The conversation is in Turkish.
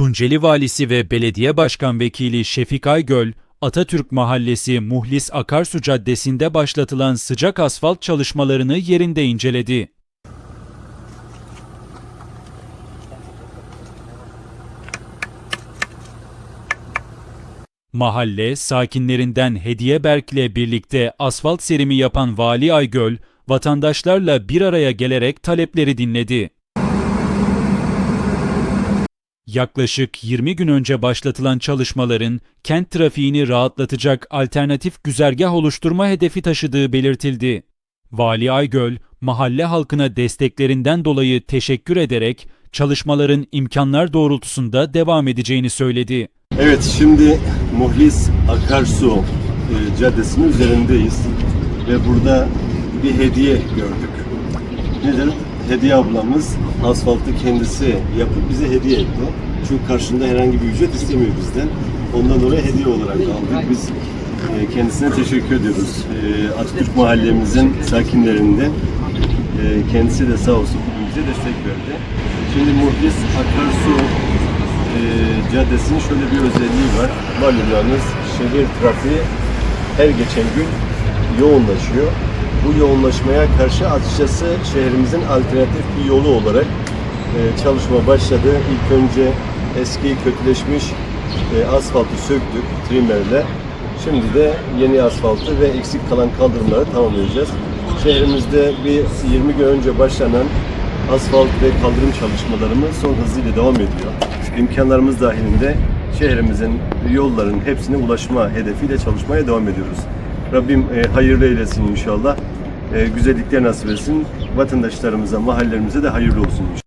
Tunceli Valisi ve Belediye Başkan Vekili Şefik Aygöl, Atatürk Mahallesi Muhlis Akarsu Caddesi'nde başlatılan sıcak asfalt çalışmalarını yerinde inceledi. Mahalle sakinlerinden Hediye Berk'le birlikte asfalt serimi yapan Vali Aygöl, vatandaşlarla bir araya gelerek talepleri dinledi. Yaklaşık 20 gün önce başlatılan çalışmaların kent trafiğini rahatlatacak alternatif güzergah oluşturma hedefi taşıdığı belirtildi. Vali Aygöl, mahalle halkına desteklerinden dolayı teşekkür ederek çalışmaların imkanlar doğrultusunda devam edeceğini söyledi. Evet şimdi Muhlis Akarsu e, Caddesi'nin üzerindeyiz ve burada bir hediye gördük. Nedir? Hediye ablamız asfaltı kendisi yapıp bize hediye etti. Çünkü karşında herhangi bir ücret istemiyor bizden. Ondan dolayı hediye olarak aldık. Biz e, kendisine teşekkür ediyoruz. E, Atatürk mahallemizin sakinlerinden e, kendisi de sağ olsun bize destek verdi. Şimdi Muhlis Akarsu caddesinin şöyle bir özelliği var. Malumunuz şehir trafiği her geçen gün yoğunlaşıyor. Bu yoğunlaşmaya karşı açıkçası şehrimizin alternatif bir yolu olarak e, çalışma başladı. İlk önce eski kötüleşmiş e, asfaltı söktük trimerle. Şimdi de yeni asfaltı ve eksik kalan kaldırımları tamamlayacağız. Şehrimizde bir 20 gün önce başlanan asfalt ve kaldırım çalışmalarımız son hızıyla devam ediyor. İmkanlarımız dahilinde şehrimizin yolların hepsine ulaşma hedefiyle çalışmaya devam ediyoruz. Rabbim e, hayırlı eylesin inşallah. E, güzellikler nasip etsin. Vatandaşlarımıza, mahallelerimize de hayırlı olsun inşallah.